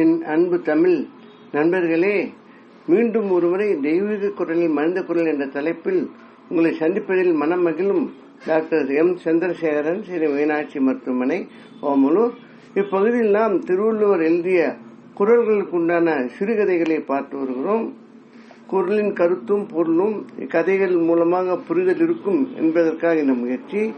என் அன்பு தமிழ் நண்பர்களே மீண்டும் ஒருமுறை தெய்வீக குரலில் மனித குரல் என்ற தலைப்பில் உங்களை சந்திப்பதில் மனம் மகிழும் டாக்டர் எம். சந்திரசேகரன் ஸ்ரீ மீனாட்சி மருத்துவமனை ஓமலூர். இப்பகுதியில் நாம் திருவள்ளுவர் எழுதிய குரல்களுக்கு உண்டான சிறுகதைகளை பார்த்து வருகிறோம். குரலின் கருத்தும் பொருளும் இக்கதைகள் மூலமாக புரிதல் இருக்கும் என்பதற்காக இந்த முயற்சி.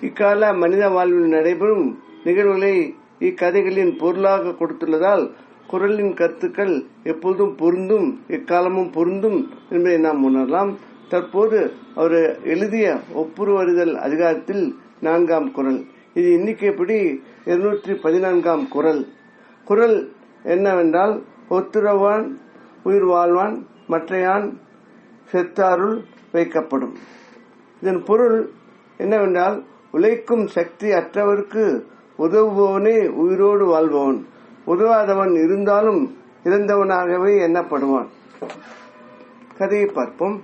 இக்கால மனித வாழ்வில் நடைபெறும் நிகழ்வுகளை இக்கதைகளின் பொருளாக கொடுத்துள்ளதால் குரலின் கருத்துக்கள் எப்போதும் பொருந்தும் எக்காலமும் பொருந்தும் என்பதை நாம் உணரலாம். தற்போது அவர் எழுதிய ஒப்புருவறிதல் அதிகாரத்தில் நான்காம் குரல். இது எண்ணிக்கைப்படி இருநூற்றி பதினான்காம் குரல். குரல் என்னவென்றால் ஒத்துறவான் உயிர் வாழ்வான் மற்றையான் செத்தாருள் வைக்கப்படும். இதன் பொருள் என்னவென்றால் உழைக்கும் சக்தி அற்றவருக்கு உதவுபவனே உயிரோடு வாழ்பவன். உதவாதவன் இருந்தாலும் இறந்தவனாகவே எண்ணப்படுவான். கதையை பார்ப்போம்.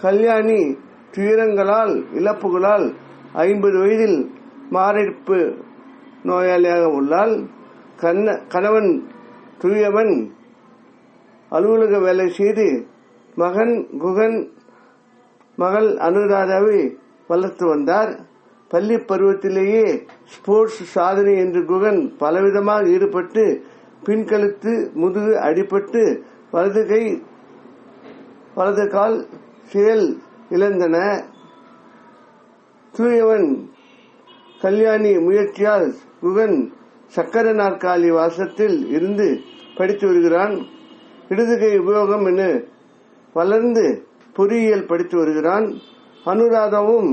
கல்யாணி துயரங்களால் இழப்புகளால் ஐம்பது வயதில் மாரடைப்பு நோயாளியாக உள்ளால் கண்ண கணவன் தூயவன் அலுவலக வேலை செய்து மகன் குகன் மகள் அனுராதாவை வளர்த்து வந்தார். பள்ளி பருவத்திலேயே ஸ்போர்ட்ஸ் சாதனை என்று குகன் பலவிதமாக ஈடுபட்டு பின்கழுத்து முதுகு அடிபட்டு வலது கை வலது கால் செயல் இழந்தன. தூயவன் கல்யாணி முயற்சியால் குகன் சக்கர நாற்காலி வாசத்தில் இருந்து படித்து வருகிறான். இடதுகை உபயோகம் என வளர்ந்து பொறியியல் படித்து வருகிறான். அனுராதாவும்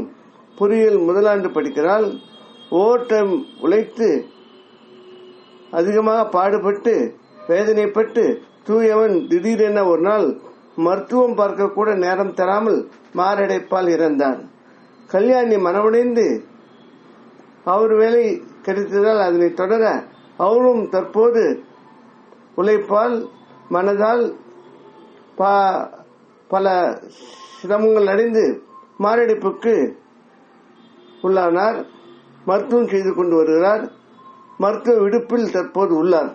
பொறியியல் முதலாண்டு படிக்கிறாள். ஓவர் டைம் உழைத்து அதிகமாக பாடுபட்டு வேதனைப்பட்டு தூயவன் திடீரென ஒரு நாள் மருத்துவம் பார்க்க கூட நேரம் தராமல் மாரடைப்பால் இறந்தான் கல்யாணி மனமுடைந்து அவர் வேலை கிடைத்ததால் அதனை தொடர அவரும் தற்போது உழைப்பால் மனதால் பல சிரமங்கள் அடைந்து மாரடைப்புக்கு உள்ளானார். மருத்துவம் செய்து கொண்டு வருகிறார். மருத்துவ விடுப்பில் தற்போது உள்ளார்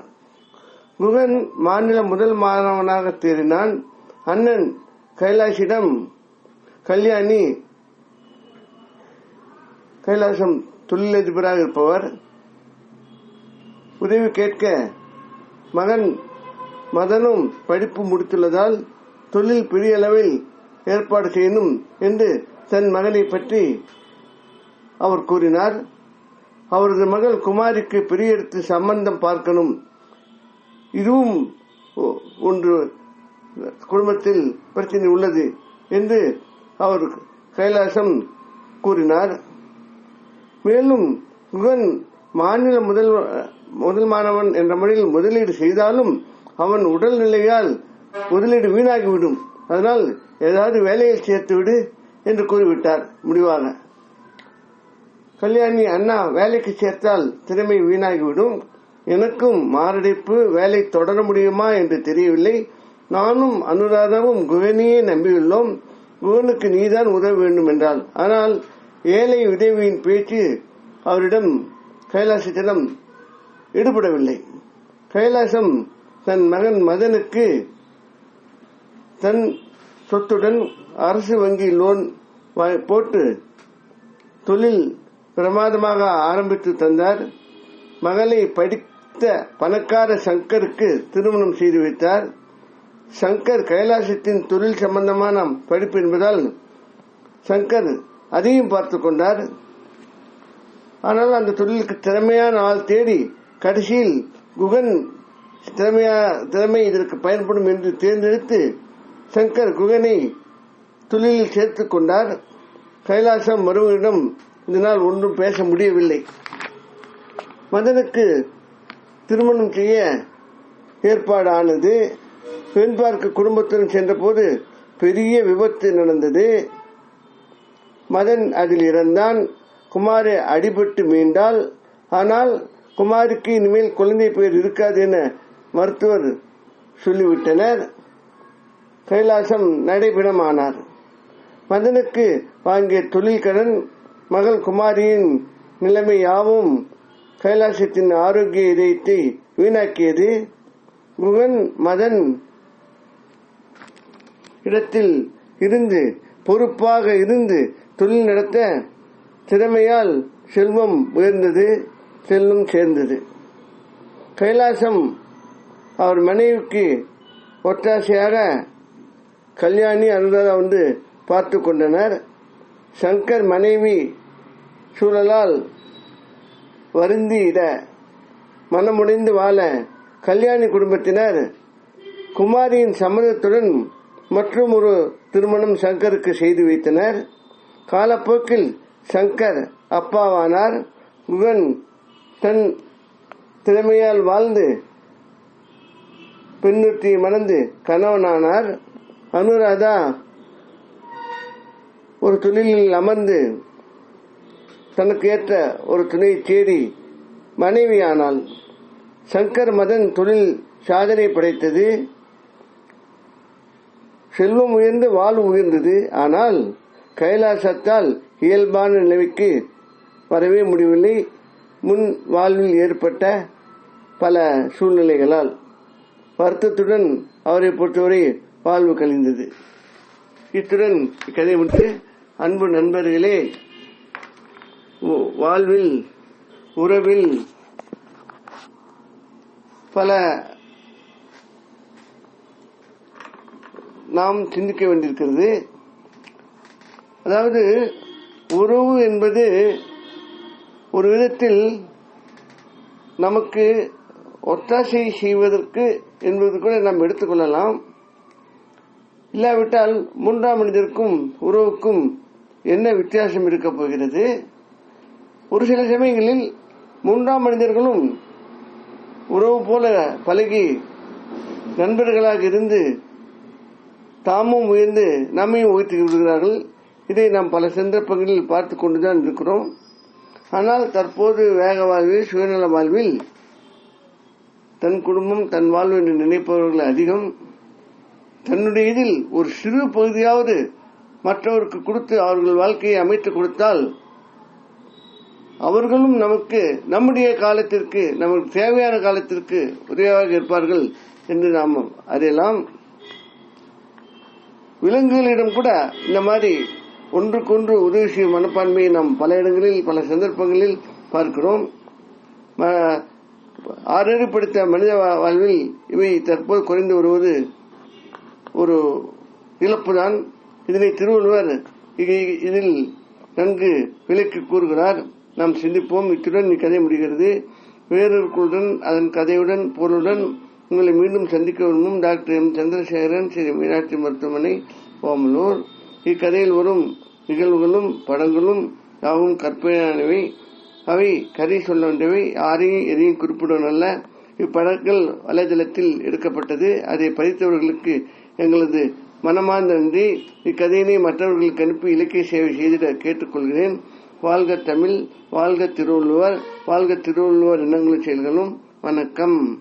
குகன் மாநில முதல் மாணவனாக தேறினான். அண்ணன் கைலாஷிடம் கல்யாணி கைலாசம் தொழிலதிபராக இருப்பவர். உதவி கேட்க மகன் மதனும் படிப்பு முடித்துள்ளதால் தொழில் பெரிய அளவில் ஏற்பாடு செய்யணும் என்று தன் மகனை பற்றி அவர் கூறினார் அவரது மகள் குமாரிக்கு பெரிய எடுத்து சம்பந்தம் பார்க்கணும். இதுவும் ஒன்று குடும்பத்தில் பிரச்சனை உள்ளது என்று அவர் கைலாசம் கூறினார். மேலும் குகன் மாநில முதல் முதல் மாணவன் என்ற முறையில் முதலீடு செய்தாலும் அவன் உடல்நிலையால் முதலீடு வீணாகிவிடும். அதனால் ஏதாவது வேலையில் சேர்த்து விடு என்று கூறிவிட்டார் முடிவாக. கல்யாணி அண்ணா வேலைக்கு சேர்த்தால் திறமை வீணாகிவிடும். எனக்கும் மாரடைப்பு வேலை தொடர முடியுமா என்று தெரியவில்லை. நானும் அனுராதாவும் குகனையே நம்பியுள்ளோம். குகனுக்கு நீதான் உதவ வேண்டும் என்றால் ஆனால் ஏழை உதவியின் பேச்சு அவரிடம் கைலாசத்திடம் ஈடுபடவில்லை. கைலாசம் தன் மகன் மதனுக்கு தன் சொத்துடன் அரசு வங்கி லோன் போட்டு தொழில் பிரமாதமாக ஆரம்பித்து தந்தார். மகளை படித்த பணக்கார சங்கருக்கு திருமணம் செய்து வைத்தார். சங்கர் கைலாசத்தின் தொழில் சம்பந்தமான படிப்பு என்பதால் சங்கர் அதையும் பார்த்து கொண்டார். ஆனால் அந்த தொழிலுக்கு திறமையான ஆள் தேடி கடைசியில் குகன் திறமையா திறமை இதற்கு பயன்படும் என்று தேர்ந்தெடுத்து சங்கர் குகனை தொழிலில் சேர்த்துக் கொண்டார். கைலாசம் மருவனிடம் இதனால் ஒன்றும் பேச முடியவில்லை. மதனுக்கு திருமணம் செய்ய ஏற்பாடு ஆனது பெண் பார்க்க குடும்பத்துடன் சென்றபோது பெரிய விபத்து நடந்தது. மதன் அதில் இறந்தான். குமாரி அடிபட்டு மீண்டால் ஆனால் குமாரிக்கு இனிமேல் குழந்தை பெயர் இருக்காது என மருத்துவர் சொல்லிவிட்டனர். கைலாசம் நடைபெறமானார். மதனுக்கு வாங்கிய தொழில் கடன் மகள் குமாரியின் நிலைமை யாவும் கைலாசத்தின் ஆரோக்கிய இதயத்தை வீணாக்கியது. குகன் மதன் இடத்தில் இருந்து பொறுப்பாக இருந்து தொழில் நடத்த திறமையால் செல்வம் உயர்ந்தது செல்வம் சேர்ந்தது. கைலாசம் அவர் மனைவிக்கு ஒத்தாசையாக கல்யாணி அனுராதா வந்து பார்த்து கொண்டனர். சங்கர் மனைவி சூழலால் வருந்திட மனமுடைந்து வாழ கல்யாணி குடும்பத்தினர் குமாரியின் சம்மதத்துடன் மற்றும் ஒரு திருமணம் சங்கருக்கு செய்து வைத்தனர். காலப்போக்கில் சங்கர் அப்பாவானார். இவன் தன் திறமையால் வாழ்ந்து பெண்ணுற்றி மணந்து கணவனானார். அனுராதா ஒரு தொழிலில் அமர்ந்து தனக்கு ஏற்ற ஒரு துணை தேடி மனைவியானாள் சங்கர் மதன் தொழில் சாதனை படைத்தது. செல்வம் உயர்ந்து வாழ்வு உயர்ந்தது. ஆனால் கைலாசத்தால் இயல்பான நிலைமைக்கு வரவே முடியவில்லை. முன் வாழ்வில் ஏற்பட்ட பல சூழ்நிலைகளால் வருத்தத்துடன் அவரை பொறுத்தவரை வாழ்வு கழிந்தது. இத்துடன் இக்கதை முடித்து அன்பு நண்பர்களே வாழ்வில் உறவில் பல நாம் சிந்திக்க வேண்டியிருக்கிறது. அதாவது உறவு என்பது ஒரு விதத்தில் நமக்கு ஒத்தாசை செய்வதற்கு என்பது கூட நாம் எடுத்துக்கொள்ளலாம் இல்லாவிட்டால் மூன்றாம் மனிதருக்கும் உறவுக்கும் என்ன வித்தியாசம் இருக்கப் போகிறது? ஒரு சில சமயங்களில் மூன்றாம் மனிதர்களும் உறவு போல பழகி நண்பர்களாக இருந்து தாமும் உயர்ந்து நம்மையும் உயர்த்தி விடுகிறார்கள். இதை நாம் பல சந்தர்ப்பங்களில் பார்த்து கொண்டுதான் இருக்கிறோம். ஆனால் தற்போது வேக வாழ்வில் சுயநல வாழ்வில் தன் குடும்பம் தன் வாழ்வு என்று நினைப்பவர்கள் அதிகம். தன்னுடைய இதில் ஒரு சிறு பகுதியாவது மற்றவருக்கு கொடுத்து அவர்கள் வாழ்க்கையை அமைத்து கொடுத்தால் அவர்களும் நமக்கு நம்முடைய காலத்திற்கு நமக்கு தேவையான காலத்திற்கு உதவியாக இருப்பார்கள் என்று நாம் அதையெல்லாம் விலங்குகளிடம் கூட இந்த மாதிரி ஒன்றுக்கொன்று உதவி செய்யும் மனப்பான்மையை நாம் பல இடங்களில் பல சந்தர்ப்பங்களில் பார்க்கிறோம். ம- மனித வாழ்வில் இவை தற்போது குறைந்து வருவது ஒரு இழப்புதான் இதனை திருவள்ளுவர் இதில் நன்கு விளக்கி கூறுகிறார். நாம் சிந்திப்போம் இத்துடன் இக்கதை முடிகிறது. வேறொருக்குடன் அதன் கதையுடன் பொருளுடன் உங்களை மீண்டும் சந்திக்க விரும்பும் டாக்டர் எம். சந்திரசேகரன் ஸ்ரீ. மீனாட்சி மருத்துவமனை ஓமலூர் இக்கதையில் வரும் நிகழ்வுகளும் படங்களும் யாவும் கற்பனையானவை. அவை கதை சொல்ல வேண்டியவை யாரையும் எதையும் குறிப்பிடுவனல்ல இப்படங்கள் வலைதளத்தில் எடுக்கப்பட்டது. அதை படித்தவர்களுக்கு எங்களது மனமார்ந்த நன்றி. இக்கதையினை மற்றவர்களுக்கு அனுப்பி இலக்கிய சேவை செய்திட கேட்டுக்கொள்கிறேன். வாழ்க தமிழ் வாழ்க திருவள்ளுவர் வாழ்க திருவள்ளுவர் இனங்களும் செயல்களும் வணக்கம்.